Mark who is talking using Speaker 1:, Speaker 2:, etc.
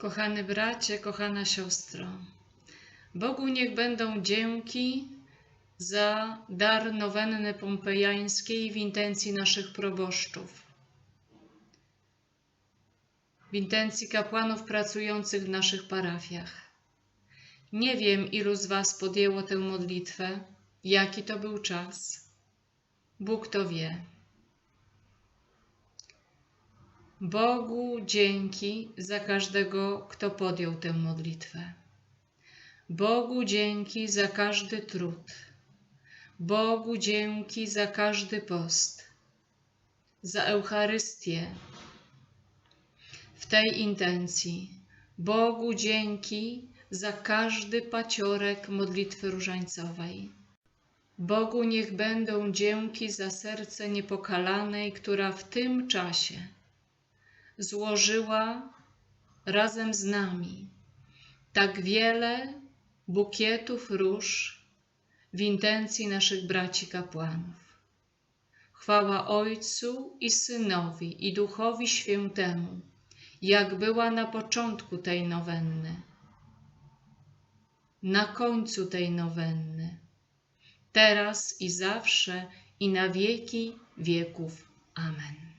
Speaker 1: Kochany bracie, kochana siostro, Bogu niech będą dzięki za dar nowenny pompejańskiej w intencji naszych proboszczów, w intencji kapłanów pracujących w naszych parafiach. Nie wiem, ilu z Was podjęło tę modlitwę, jaki to był czas. Bóg to wie. Bogu dzięki za każdego, kto podjął tę modlitwę. Bogu dzięki za każdy trud. Bogu dzięki za każdy post, za Eucharystię w tej intencji. Bogu dzięki za każdy paciorek modlitwy różańcowej. Bogu niech będą dzięki za serce niepokalanej, która w tym czasie złożyła razem z nami tak wiele bukietów róż w intencji naszych braci kapłanów. Chwała Ojcu i Synowi i Duchowi Świętemu, jak była na początku tej nowenny, na końcu tej nowenny, teraz i zawsze i na wieki wieków. Amen.